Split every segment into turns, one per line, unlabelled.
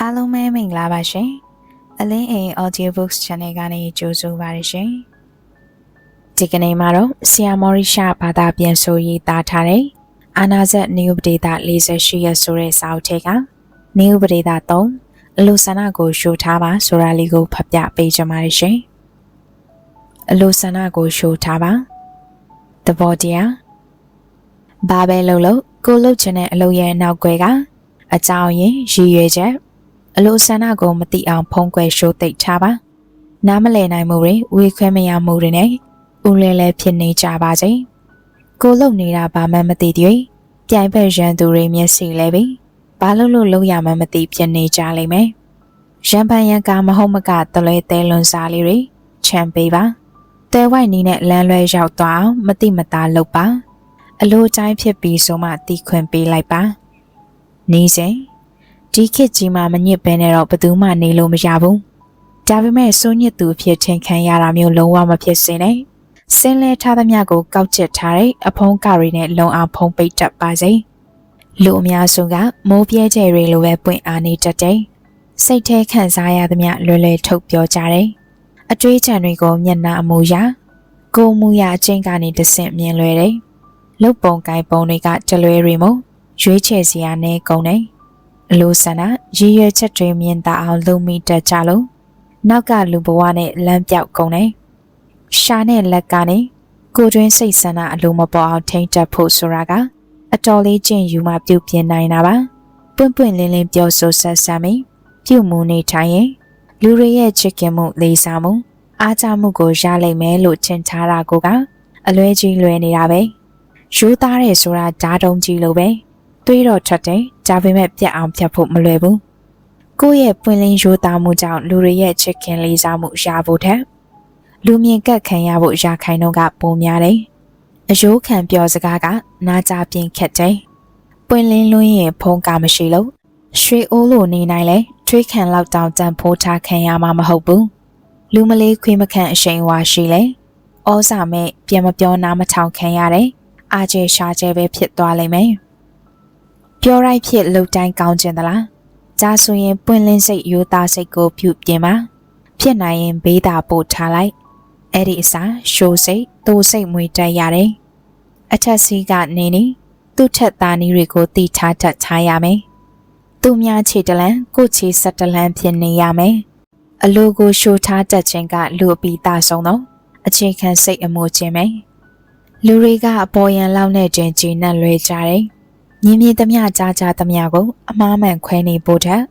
အားလုံးပဲမင်္ဂလာပါရှင်။အလင်းအိမ် Audiobooks Channel ကနေကြိုဆိုပါရရှင်။ဒီကနေ့မှာတော့ဆီယာမော်ရီရှာဘာသာပြန်ဆိုရေးသားထားတဲ့အာနာဇက်နေဥပဒေတာ48ရက်ဆိုတဲ့စာအုပ်ထဲကနေဥပဒေတာ3အလိုဆန္ဒကိုရှို့ထားပါဆိုတာလေးကိုဖတ်ပြပေးကြပါရရှင်။အလိုဆန္ဒကိုရှို့ထားပါသဘောတရားဘာပဲလုပ်လို့ကိုလှုပ်ချင်တဲ့အလုပ်ရဲ့နောက်ွယ်ကအကြောင်းရင်းရည်ရွယ်ချက် အလိုဆန္ဒကိုမတိအောင်ဖုံးကွယ်ရှိုးသိပ်ထားပါနားမလည်နိုင်မှုတွေဝေခွဲမရမှုတွေနဲ့ဦးလဲလဲဖြစ်နေကြပါစေကိုလုံနေတာဘာမှမသိသေးပြိုင်ဘက်ရန်သူတွေမျက်စိလဲပြီးဘာလို့လို့လုံးရမှမသိဖြစ်နေကြလိမ့်မယ်ရန်ပန်ရန်ကမဟုတ်မကတလဲတဲလွန်စားလေးတွေချမ်းပေးပါတဲဝိုက်နီးနဲ့လမ်းလွဲရောက်သွားအောင်မတိမသားလုပ်ပါအလိုတိုင်းဖြစ်ပြီးဆိုမှတီးခွင်ပေးလိုက်ပါနေစဉ် ဒီခေတ်ကြီးမှာမညစ်ဘဲနဲ့တော့ဘယ်သူမှနေလို့မရဘူးဒါပေမဲ့စိုးညစ်သူအဖြစ်ထင်ခံရတာမျိုးလုံးဝမဖြစ်စေနဲ့စင်းလဲထားသမျှကိုကောက်ကျစ်ထားတဲ့အဖုံးကရီနဲ့လုံအောင်ဖုံးပိတ်တတ်ပါစေလူအများစုကမိုးပြဲကျယ်တွေလိုပဲပွင့်အားနေတတ်တယ်စိတ်ထဲခံစားရသမျှလွယ်လွယ်ထုတ်ပြောကြတယ်အတွေးချံတွေကိုမျက်နှာအမူအရာကိုယ်မူရအချင်းကနေတဆင့်မြင်လွယ်တယ်လုတ်ပုံကိုင်ပုံတွေကကြလွယ်တွေမို့ရွေးချယ်စရာနဲ့ကုန်တယ် အလိုဆန္ဒရည်ရွယ်ချက်တွေမြင်သာအောင်လုပ်မိတတ်ကြလို့နောက်ကလူဘဝနဲ့လမ်းပြောက်ကုန်တယ်။ရှာနဲ့လက်ကနေကိုတွင်စိတ်ဆန္ဒအလိုမပေါ်အောင်ထိမ့်တက်ဖို့ဆိုတာကအတော်လေးကျင့်ယူမှပြုပြင်နိုင်တာပါ။ပွင့်ပွင့်လင်းလင်းပြောဆိုဆက်ဆံပြီးပြုမှုနေထိုင်ရင်လူတွေရဲ့ချစ်ခင်မှုလေးစားမှုအားကြမှုကိုရလိမ့်မယ်လို့ထင်ထားတာကအလွဲကြီးလွယ်နေတာပဲ။ရိုးသားတယ်ဆိုတာဓာတုံးကြီးလိုပဲ။ တွေးတော့ထွက်တယ်ဒါပေမဲ့ပြတ်အောင်ဖြတ်ဖို့မလွယ်ဘူးကိုယ့်ရဲ့ပွင့်လင်းရိုးသားမှုကြောင့်လူတွေရဲ့ချစ်ခင်လေးစားမှုရဖို့ထက်လူမြင်ကပ်ခံရဖို့ရခိုင်တော့ကပုံများတယ်အယိုးခံပြောစကားကနာကြပြင်းခက်တယ်ပွင့်လင်းလွန်းရင်ဖုံးကမရှိလို့ရွှေအိုးလိုနေနိုင်လဲထွေးခံလောက်တောင်တန်ဖိုးထားခံရမှာမဟုတ်ဘူးလူမလေးခွေးမခန့်အရှိန်ဝါရှိလဲဩစာမဲ့ပြန်မပြောနာမထောင်ခံရတယ်အာကျဲရှာကျဲပဲဖြစ်သွားလိမ့်မယ် ပြောရိုက်ဖြစ်လှုပ်တိုင်းကောင်းကျင်သလားကြာဆိုရင်ပွင့်လင်းစိတ်ရိုးသားစိတ်ကိုပြုပြင်ပါဖြစ်နိုင်ရင်ဘေးသာပို့ထားလိုက်အဲ့ဒီအစားရှိုးစိတ်သိုးစိတ်မွေတက်ရတယ်အထက်စီးကနေနေသူ့ထက်သားနီးတွေကိုတီထားတတ်ထားရမယ်သူများခြေတလန်ကိုခြေဆက်တလန်ဖြစ်နေရမယ်အလိုကိုရှိုးထားတတ်ခြင်းကလူအပီးသားဆုံးတော့အခြေခံစိတ်အမှုချင်းပဲလူတွေကအပေါ်ယံလောက်နဲ့တင်ကြည်နက်လွယ်ကြတယ် မြင်မြင်သမျှကြားကြားသမျှကိုအမားမှန်ခွဲနေဖို့ထက်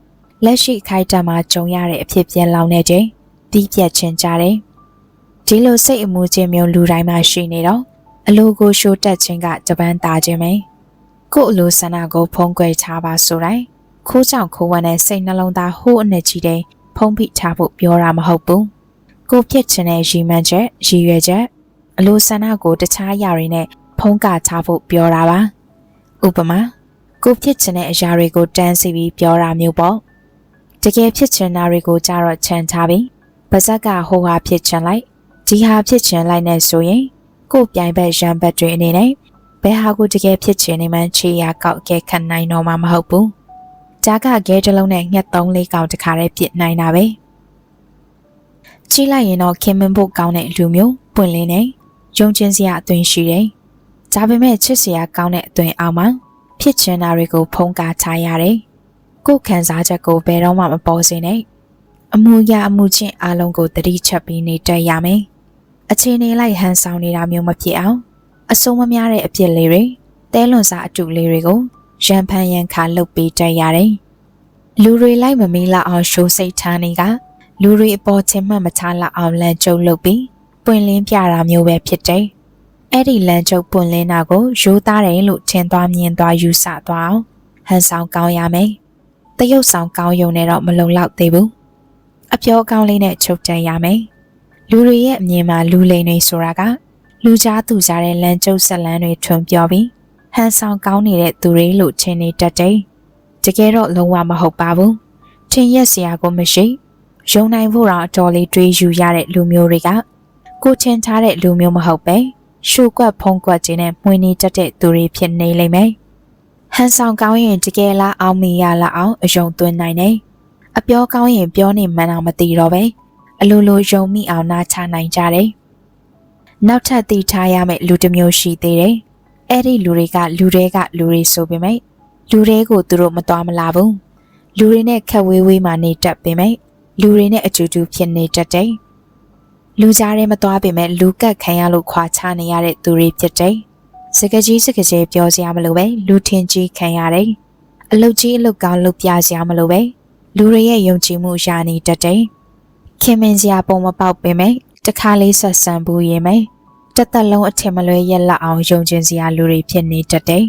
လက်ရှိခိုက်တံမှာကြုံရတဲ့အဖြစ်ပြက်လောင်နေခြင်းတီးပြက်ခြင်းကြတယ်။ဒီလိုစိတ်အမှုချင်းမျိုးလူတိုင်းမှာရှိနေတော့အလိုကိုရှိုးတက်ခြင်းကတပန်းသားခြင်းပဲ။ကို့အလိုဆန္ဒကိုဖုံးကွယ်ထားပါဆိုတိုင်းခိုးကြောင်ခိုးဝမ်းတဲ့စိတ်နှလုံးသားဟိုးအနှစ်ကြီးတဲ့ဖုံးဖိထားဖို့ပြောတာမဟုတ်ဘူး။ကိုဖြစ်ခြင်းတဲ့ရည်မှန်းချက်ရည်ရွယ်ချက်အလိုဆန္ဒကိုတခြားຢာတွေနဲ့ဖုံးကာထားဖို့ပြောတာပါ။ ဥပမာကိုဖြစ်ချင်တဲ့အရာတွေကိုတန်းစီပြီးပြောတာမျိုးပေါ့တကယ်ဖြစ်ချင်တာတွေကိုကြတော့ခြံထားပြီးပါဇက်ကဟိုဟာဖြစ်ချင်လိုက်ဒီဟာဖြစ်ချင်လိုက်နဲ့ဆိုရင်ကိုပြိုင်ဘက်ရန်ဘက်တွေအနေနဲ့ဘယ်ဟာကိုတကယ်ဖြစ်ချင်နေမှခြေရကောက်ခဲ့ခံနိုင်တော့မှာမဟုတ်ဘူးကြားကဂဲတလုံးနဲ့ငှက်သုံးလေးကောင်တခါတည်းပြစ်နိုင်တာပဲကြည့်လိုက်ရင်တော့ခင်မင်ဖို့ကောင်းတဲ့လူမျိုးပွင့်လင်းနေယုံကျင်စရာအသွင်ရှိတယ် ဒါပေမဲ့ချစ်စရာကောင်းတဲ့အသွင်အောင်မှာဖြစ်ချင်တာတွေကိုဖုံးကားချရတယ်။ကိုယ်ခံစားချက်ကိုဘယ်တော့မှမပေါ်စေနဲ့။အမှုရာအမှုချင်းအလုံးကိုတတိချက်ပြီးနေတတ်ရမယ်။အခြေအနေလိုက်ဟန်ဆောင်နေတာမျိုးမဖြစ်အောင်အစုံမများတဲ့အဖြစ်လေးတွေတဲလွန်စာအတူလေးတွေကိုရန်ဖန်ရန်ခါလှုပ်ပေးတတ်ရတယ်။လူတွေလိုက်မမီးလောက်အောင်ရှိုးစိတ်ထားနေကလူတွေအပေါ်ချင်းမှမချလောက်အောင်လမ်းကျုံလှုပ်ပြီးပွင့်လင်းပြတာမျိုးပဲဖြစ်တယ်။ အဲ့ဒီလမ်းကျုပ်ပွင့်လင်းတာကိုရိုးသားတယ်လို့ထင်သွားမြင်သွားယူဆသွားအောင်ဟန်ဆောင်ကောင်းရမယ်။တရုတ်ဆောင်ကောင်းယုံနဲ့တော့မလုံလောက်သေးဘူး။အပြောကောင်းလေးနဲ့ချုပ်တန်ရမယ်။လူတွေရဲ့အမြင်မှာလူလိန်တွေဆိုတာကလူကြားသူကြားတဲ့လမ်းကျုပ်ဆက်လန်းတွေထွန်ပြောပြီးဟန်ဆောင်ကောင်းနေတဲ့သူတွေလို့ထင်နေတတ်တယ်။တကယ်တော့လုံးဝမဟုတ်ပါဘူး။ထင်ရက်စရာကိုမရှိ။ယုံနိုင်ဖို့တော့အတော်လေးတွေးယူရတဲ့လူမျိုးတွေကကိုထင်ထားတဲ့လူမျိုးမဟုတ်ပဲ။ ရှုကွက်ဖုံးကွက်ခြင်းနဲ့မှွေနေတတ်တဲ့သူတွေဖြစ်နေလိမ့်မယ်။ဟန်ဆောင်ကောင်းရင်တကယ်လားအောင်မီရလားအောင်အယုံသွင်းနိုင်တယ်အပြောကောင်းရင်ပြောနေမှန်းအောင်မသိတော့ပဲအလိုလိုယုံမိအောင်နားချနိုင်ကြတယ်နောက်ထပ်သိထားရမယ့်လူတစ်မျိုးရှိသေးတယ်အဲ့ဒီလူတွေကလူတွေကလူတွေဆိုပေမဲ့လူတွေကိုသူတို့မတော်မလာဘူးလူတွေနဲ့ခက်ဝေးဝေးမှနေတတ်ပေမဲ့လူတွေနဲ့အကျူတူဖြစ်နေတတ်တယ် လူကြားထဲမသွားပေမဲ့လူကတ်ခံရလို့ခွာချနေရတဲ့သူတွေဖြစ်တယ်စကကြီးစကကြီးပြောစရာမလိုပဲလူထင်ကြီးခံရတယ်အလုတ်ကြီးအလုတ်ကောင်းလုပ်ပြစရာမလိုပဲလူတွေရဲ့ယုံကြည်မှုရှာနေတတ်တယ်ခင်မင်စရာပုံမပေါက်ပေမဲ့တခါလေးဆက်ဆံဘူးရင်မယ်တစ်သက်လုံးအထင်မလွဲရက်လက်အောင်ယုံကျင်စရာလူတွေဖြစ်နေတတ်တယ်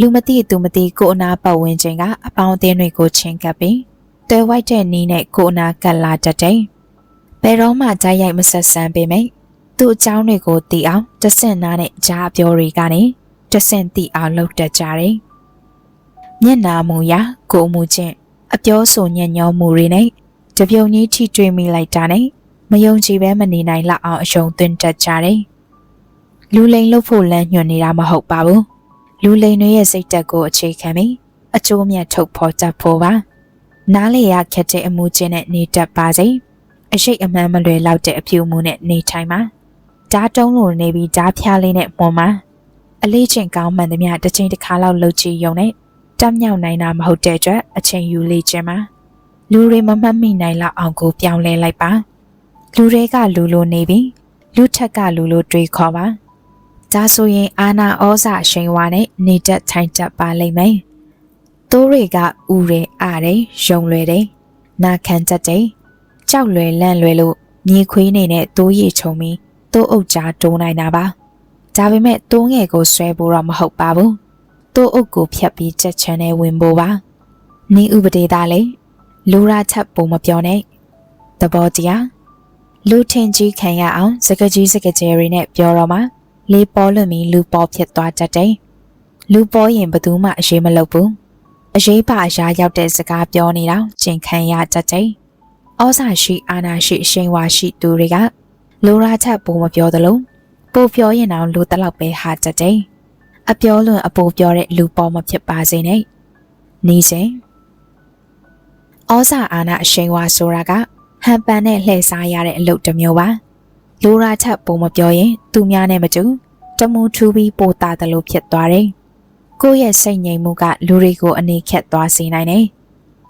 လူမသိသူမသိကိုအနာပတ်ဝန်းကျင်ကအပေါင်းအသင်းတွေကိုချင်းကပ်ပြီးတွဲဝိုက်တဲ့နီးနဲ့ကိုအနာကတ်လာတတ်တယ် ဘယ်တော့မှကြားရိုက်မဆက်ဆံပေမဲ့သူ့အကြောင်းတွေကိုသိအောင်တဆင့်နာနဲ့ကြားအပြောတွေကနေတဆင့်သိအောင်လုပ်တတ်ကြတယ်မျက်နာမူရာကိုမှုချင်းအပြောဆိုညံ့ညောမှုတွေနဲ့တပြုံကြီးထိတွေ့မိလိုက်တာနဲ့မယုံကြည်ပဲမနေနိုင်လောက်အောင်အယုံသွင်းတတ်ကြတယ်လူလိန်လို့ဖို့လမ်းညွှန်နေတာမဟုတ်ပါဘူးလူလိန်တွေရဲ့စိတ်တက်ကိုအခြေခံပြီးအကျိုးမြတ်ထုတ်ဖော်တတ်ဖို့ပါနားလေရခက်တဲ့အမှုချင်းနဲ့နေတတ်ပါစေ အရှိတ်အမှန်မလွယ်လောက်တဲ့အဖြူမှုနဲ့နေထိုင်ပါဓာတုံးလိုနေပြီးဓာဖျားလေးနဲ့မွန်ပါအလေးချင်းကောင်းမှန်သမျှတစ်ချိန်တစ်ခါလောက်လှုပ်ကြည့်ရုံနဲ့တက်မြောက်နိုင်တာမဟုတ်တဲ့အတွက်အချိန်ယူလေ့ကျင့်ပါလူတွေမမှတ်မိနိုင်လောက်အောင်ကိုပြောင်းလဲလိုက်ပါလူတွေကလူလိုနေပြီးလူထက်ကလူလိုတွေးခေါ်ပါဒါဆိုရင်အာနာဩဇာရှိန်ဝါနဲ့နေတတ်ထိုင်တတ်ပါလိမ့်မယ်။တိုးတွေကဥရဲအားတယ်ယုံလွယ်တယ်နာခံတတ်တယ် ကြောက်လွယ်လန့်လွယ်လို့မြေခွေးနေတဲ့တိုးရည်ချုံပြီးတိုးအုပ်ကြားတိုးနိုင်တာပါ။ဒါပေမဲ့တိုးငယ်ကိုဆွဲဖို့တော့မဟုတ်ပါဘူး။တိုးအုပ်ကိုဖြတ်ပြီးချက်ချမ်းနဲ့ဝင်ဖို့ပါ။နေဥပဒေသားလေလူရာချက်ပုံမပြောနဲ့သဘောတရားလူထင်ကြီးခံရအောင်စကကြီးစကကျဲတွေနဲ့ပြောတော့မှာလေးပေါ်လွန်ပြီးလူပေါ်ဖြစ်သွားတတ်တယ်။လူပေါ်ရင်ဘသူမှအရေးမလုပ်ဘူး။အရေးပါအရာရောက်တဲ့စကားပြောနေတော့ကျင်ခံရတတ်တယ်။ ဩဇာရှိအာဏာရှိအရှိန်ဝါရှိသူတွေကလိုရာချက်ပုံမပြောသလိုပိုပြောရင်တော့လူတလောက်ပဲဟာတတ်တယ်။အပြောလွန်အပိုပြောတဲ့လူပေါ်မဖြစ်ပါစေနဲ့။နေစဉ်ဩဇာအာဏာအရှိန်ဝါဆိုတာကဟန်ပန်နဲ့လှည့်စားရတဲ့အလုပ်တစ်မျိုးပါ။လိုရာချက်ပုံမပြောရင်သူများနဲ့မတူတမူထူပြီးပိုတာတယ်လို့ဖြစ်သွားတယ်။ကိုယ့်ရဲ့စိတ်ငြိမ်မှုကလူတွေကိုအနေခက်သွားစေနိုင်တယ်။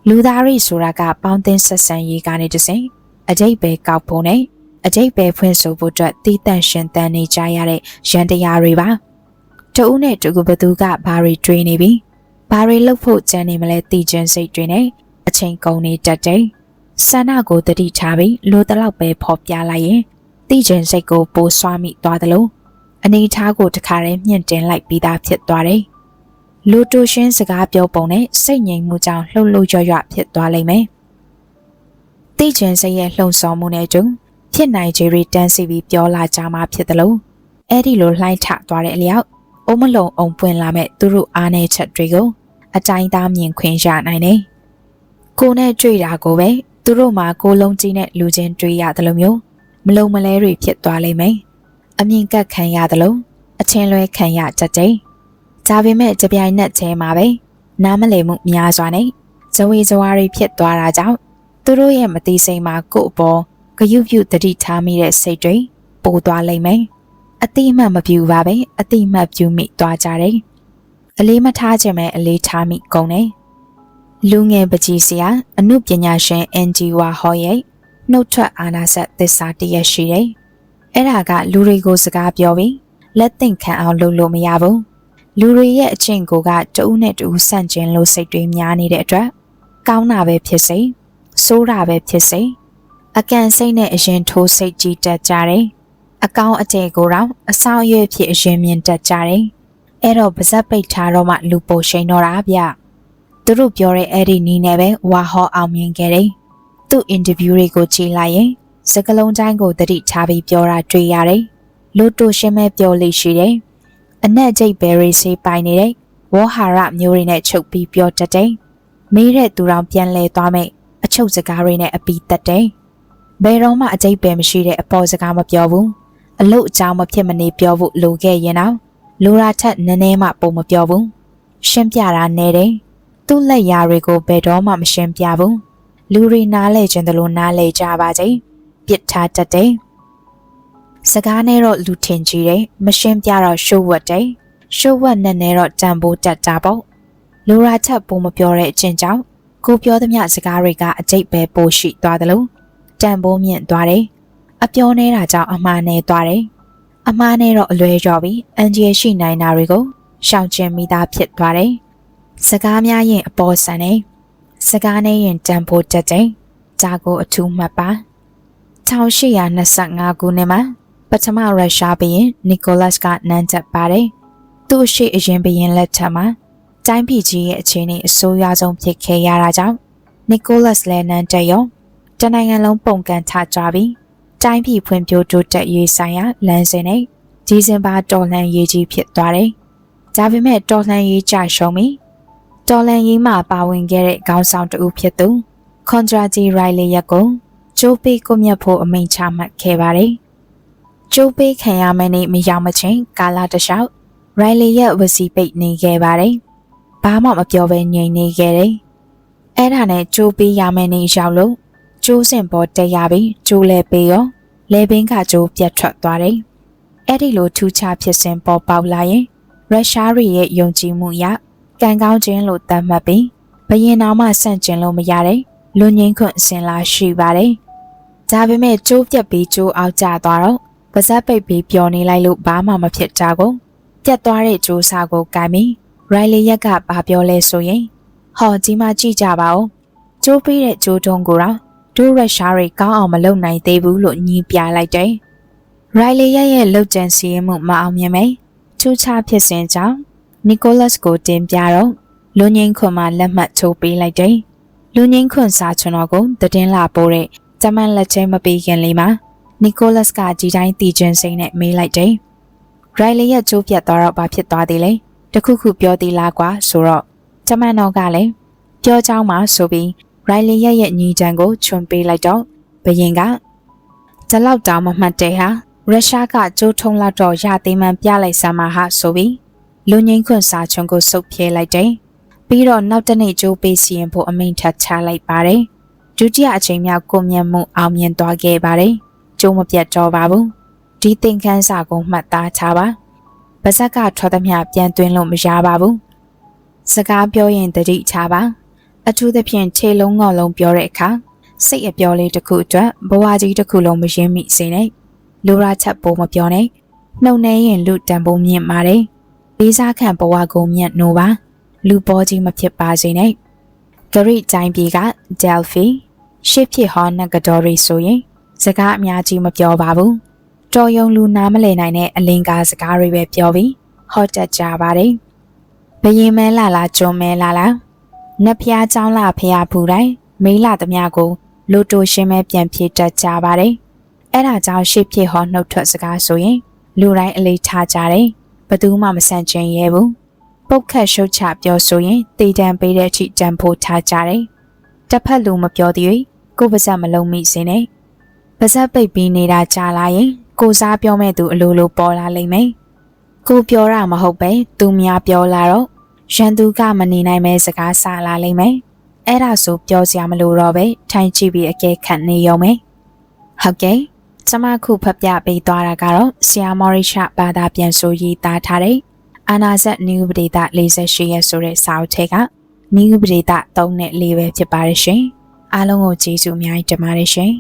လူသားတွေဆိုတာကပေါင်းသင်းဆက်ဆံရေးကနေတစဉ်အတိတ်ပဲကောက်ဖို့နဲ့အတိတ်ပဲဖွင့်ဆိုဖို့အတွက်တည်တံ့ရှင်တန်နေကြရတဲ့ရန်တရားတွေပါ။တဦးနဲ့တကူဘသူကဘာတွေတွေးနေပြီးဘာတွေလုပ်ဖို့ကြံနေမလဲတည်ကျင်စိတ်တွေနဲ့အချိန်ကုန်နေတတ်တယ်။ဆန္ဒကိုတတိထားပြီးလိုတလောက်ပဲဖော်ပြလိုက်ရင်သိကျင်စိတ်ကိုပိုဆွားမိသွားသလိုအနေထားကိုတခါတည်းမြင့်တင်လိုက်ပြီးသားဖြစ်သွားတယ်။ လူတူရှင်းစကားပြောပုံနဲ့စိတ်ငြိမ်မှုကြောင့်လှုပ်လှုပ်ရွရွဖြစ်သွားလိမ့်မယ်။သိကျင်စိတ်ရဲ့လှုံ့ဆော်မှုနဲ့တူဖြစ်နိုင်ခြေတွေတန်းစီပြီးပြောလာကြမှာဖြစ်သလိုအဲ့ဒီလိုလှိုင်းထသွားတဲ့အလျောက်အုံးမလုံးအောင်ပွင့်လာမဲ့သူတို့အားနေချက်တွေကိုအတိုင်းသားမြင်ခွင့်ရနိုင်တယ်။ကိုနဲ့တွေ့တာကိုပဲသူတို့မှာကိုလုံးကြီးနဲ့လူချင်းတွေ့ရတယ်လို့မျိုးမလုံမလဲတွေဖြစ်သွားလိမ့်မယ်။အမြင်ကပ်ခံရသလိုအချင်းလွဲခံရတတ်တယ်။ ဒါပေမဲ့ကြပြိုင်နက်ချဲမှာပဲနားမလည်မှုများစွာနဲ့ဇဝေဇဝါတွေဖြစ်သွားတာကြောင့်သူတို့ရဲ့မသိစိမ်မှာကို့အပေါ်ဂယုပြုတတိထားမိတဲ့စိတ်တွေပိုသွားလိမ့်မယ်။အတိအမှတ်မပြူပါပဲအတိအမှတ်ပြူမိသွားကြတယ်။အလေးမထားခြင်းပဲအလေးထားမိကုန်တယ်။လူငယ်ပကြီးစရာအမှုပညာရှင် NG ဝါဟောရဲ့နှုတ်ထွက်အာနာဆက်သစ္စာတရက်ရှိတယ်။အဲ့ဒါကလူတွေကိုစကားပြောပြီးလက်သင့်ခံအောင်လုပ်လို့မရဘူး။ လူတွေရဲ့အချင်းကိုကတဦးနဲ့တဦးဆန့်ကျင်လို့စိတ်တွေများနေတဲ့အတွက်ကောင်းတာပဲဖြစ်စေဆိုးတာပဲဖြစ်စေအကန်စိတ်နဲ့အရင်ထိုးစိတ်ကြီးတက်ကြတယ်။အကောင်းအကျယ်ကိုတော့အဆောင်ရွက်ဖြစ်အရင်မြင်တက်ကြတယ်။အဲ့တော့ပါဇက်ပိတ်ထားတော့မှလူပိုရှိန်တော့တာဗျ။သူတို့ပြောတဲ့အဲ့ဒီနီးနဲ့ပဲဝါဟောအောင်မြင်ခဲ့တယ်သူ့အင်တာဗျူးတွေကိုကြည့်လိုက်ရင်စကလုံးတိုင်းကိုတတိထားပြီးပြောတာတွေ့ရတယ်။လို့တိုရှင်းမဲ့ပြောလိရှိတယ်။ အနက်ကျိတ်ဘယ်ရီစေးပိုင်နေတဲ့ဝေါ်ဟာရမျိုးတွေနဲ့ချုပ်ပြီးပြောတတ်တယ်။မေးတဲ့သူတော်ပြန်လဲသွားမဲ့အချုပ်စကားတွေနဲ့အပီးတက်တယ်။ဘယ်တော့မှအကျိတ်ပဲမရှိတဲ့အပေါ်စကားမပြောဘူး။အလုတ်အကြောင်းမဖြစ်မနေပြောဖို့လိုခဲ့ရင်တော့လိုရာထက်နည်းနည်းမှပုံမပြောဘူး။ရှင်းပြတာနဲတယ်။သူ့လက်ရာတွေကိုဘယ်တော့မှမရှင်းပြဘူး။လူတွေနားလဲခြင်းတလို့နားလဲကြပါစေပြစ်ထားတတ်တယ် စကားနဲ့တော့လူထင်ကြီးတယ်မရှင်းပြတော့ရှုပ်ဝတ်တယ်ရှုပ်ဝတ်နဲ့နဲ့တော့တန်ဖိုးတက်တာပေါ့လူရာချက်ပုံမပြောတဲ့အချင်းကြောင့်ကိုပြောသမျှစကားတွေကအကျိတ်ပဲပို့ရှိသွားတယ်လို့တန်ဖိုးမြင့်သွားတယ်အပြောနေတာကြောင့်အမှားနေသွားတယ်အမှားနဲ့တော့အလွဲကြော်ပြီးအန်ဂျီရှိနိုင်တာတွေကိုရှောင်ကျဉ်မိသားဖြစ်သွားတယ်စကားများရင်အပေါ်ဆန်နေစကားနဲ့ရင်တန်ဖိုးတက်တယ်ဂျာကိုအထူးမှတ်ပါ1825ခုနှစ်မှာ ပထမရုရှားဘုရင်နီကိုလတ်ကနန်းတက်ပါတယ်။သူ့ရှိအရင်ဘုရင်လက်ထက်မှာတိုင်းပြည်ကြီးရဲ့အခြေအနေအဆိုးရွားဆုံးဖြစ်ခဲ့ရတာကြောင့်နီကိုလတ်လည်းနန်းတက်ရောတနိုင်ငံလုံးပုံကန်ထကြပြီးတိုင်းပြည်ဖွံ့ဖြိုးတိုးတက်ရေးဆိုင်ရာလမ်းစဉ်နဲ့ဒီဇင်ဘာတော်လှန်ရေးကြီးဖြစ်သွားတယ်။ဒါပေမဲ့တော်လှန်ရေးကြရှုံးပြီးတော်လှန်ရေးမှာပါဝင်ခဲ့တဲ့ခေါင်းဆောင်တဦးဖြစ်သူခွန်ဒရာဂျီရိုင်လီရက်ကိုကျိုးပေးကိုမြတ်ဖို့အမိန့်ချမှတ်ခဲ့ပါတယ်။ ကျိုးပေးခံရမယ့်နေ့မရောက်မချင်းကာလာတလျှောက်ရိုင်လီရဲ့ဝစီပိတ်နေခဲ့ပါတယ်။ဘာမှမပြောဘဲငြိမ်နေခဲ့တယ်။အဲ့ဒါနဲ့ကျိုးပေးရမယ့်နေ့ရောက်လို့ကျိုးစင်ပေါ်တက်ရပြီးကျိုးလဲပေးရောလဲပင်ကကျိုးပြတ်ထွက်သွားတယ်။အဲ့ဒီလိုထူးခြားဖြစ်စဉ်ပေါ်ပေါက်လာရင်ရုရှားရဲ့ယုံကြည်မှုအရကံကောင်းခြင်းလို့သတ်မှတ်ပြီးဘရင်တော်မှဆန့်ကျင်လို့မရတဲ့လူငင်းခွင့်အစဉ်လာရှိပါတယ်။ဒါပေမဲ့ကျိုးပြက်ပြီးကျိုးအောင်ကျသွားတော့ ပါဇက်ပိတ်ပြီးပျော်နေလိုက်လို့ဘာမှမဖြစ်ကြဘူး။ပြတ်သွားတဲ့ကျိုးစားကိုကင်ပြီးရိုင်လီရက်ကဘာပြောလဲဆိုရင်ဟောကြီးမကြည့်ကြပါဦး။ကျိုးပေးတဲ့ကျိုးတုံးကိုတော့ဒိုရက်ရှားတွေကောင်းအောင်မလုပ်နိုင်သေးဘူးလို့ညှိပြလိုက်တယ်။ရိုင်လီရက်ရဲ့လှုပ်ကြံစီရင်မှုမအောင်မြင်ပဲချူချဖြစ်စဉ်ကြောင့်နီကိုလတ်ကိုတင်ပြတော့လူငင်းခွန်မှလက်မှတ်ထိုးပေးလိုက်တယ်။လူငင်းခွန်စာချွန်တော်ကိုတည်င်းလာပို့တဲ့ဂျမန်လက်ချင်းမပေးခင်လေးမှာ နီကိုလတ်ကဒီတိုင်းတည်ခြင်းစိမ့်နဲ့မေးလိုက်တယ်။ရိုင်လီရဲ့ကျိုးပြတ်သွားတော့ဘာဖြစ်သွားသေးလဲ။တခုခုပြောသေးလားကွာဆိုတော့ဂျမန်တော်ကလည်းပြောချောင်းမှာဆိုပြီးရိုင်လီရဲ့ရဲ့ညီတန်ကိုချွန်ပေးလိုက်တော့ဘယင်ကဇလောက်တောင်မမှတ်တဲ့ဟာရုရှားကကျိုးထုံးလောက်တော့ရသိမ်းမှန်ပြလိုက်စမ်းမှာဟာဆိုပြီးလူငင်းခွန်စာချွန်ကိုစုပ်ဖြဲလိုက်တယ်။ပြီးတော့နောက်တနေ့ကျိုးပေးစီရင်ဖို့အမိန့်ထပ်ချလိုက်ပါတယ်။ဒုတိယအချိန်မြောက်ကိုမြတ်မှုအောင်မြင်သွားခဲ့ပါတယ်။ ကျိုးမပြတ်တော့ပါဘူး။ဒီသင်ခန်းစာကိုမှတ်သားထားပါ။ပါဇက်ကထွက်သမျှပြန်သွင်းလို့မရပါဘူး။စကားပြောရင်တတိထားပါ။အထူးသဖြင့်ခြေလုံးငေါ့လုံးပြောတဲ့အခါစိတ်အပြောလေးတစ်ခုအတွက်ဘဝကြီးတစ်ခုလုံးမရင်းမိစေနဲ့။လူရာချက်ပိုးမပြောနဲ့။နှုတ်နေရင်လူတန်ဖိုးမြင့်ပါတယ်။လေးစားခံဘဝကိုမြတ်နိုးပါလူပေါ်ကြီးမဖြစ်ပါစေနဲ့ဂရိတိုင်းပြည်ကဒယ်ဖီရှစ်ဖြစ်ဟောနဂဒေါ်ရီဆိုရင် စကားအများကြီးမပြောပါဘူးတော်ယုံလူနားမလည်နိုင်တဲ့အလင်ကားစကားတွေပဲပြောပြီးဟောတက်ကြပါတယ်ဘယင်မဲလာလာကျုံမဲလာလာနတ်ဖျားเจ้าလာဖျားဖူတိုင်းမေးလာသမျှကိုလိုတိုရှင်းမဲပြန်ဖြေတတ်ကြပါတယ်အဲ့ဒါကြောင့်ရှစ်ဖြစ်ဟောနှုတ်ထွက်စကားဆိုရင်လူတိုင်းအလေးထားကြတယ်ဘသူမှမဆန့်ကျင်ရဲဘူးပုတ်ခတ်ရှုတ်ချပြောဆိုရင်တေတံပေးတဲ့အထိတံဖို့ထားကြတယ်တစ်ဖက်လူမပြောသေးဘူးကိုပါဇက်မလုံးမိစင်းနဲ့ ပါဇက်ပိတ်ပြီးနေတာကြာလာရင်ကိုစားပြောမဲ့သူအလိုလိုပေါ်လာလိမ့်မယ်ကိုပြောတာမဟုတ်ပဲသူများပြောလာတော့ရန်သူကမနေနိုင်မဲစကားဆလာလိမ့်မယ်အဲ့ဒါဆိုပြောစရာမလိုတော့ပဲထိုင်ကြည့်ပြီးအကဲခတ်နေရုံပဲဟုတ်ကဲ့ကျမခုဖတ်ပြပေးသွားတာကတော့ဆီယာမော်ရီရှာဘာသာပြန်ဆိုရေးသားထားတဲ့အာနာဇက်နယူပဒေတာ48ရက်ဆိုတဲ့စာအုပ်ထဲကနယူပဒေတာ3နဲ့4ပဲဖြစ်ပါတယ်ရှင်အားလုံးကိုကျေးဇူးအများကြီးတင်ပါတယ်ရှင်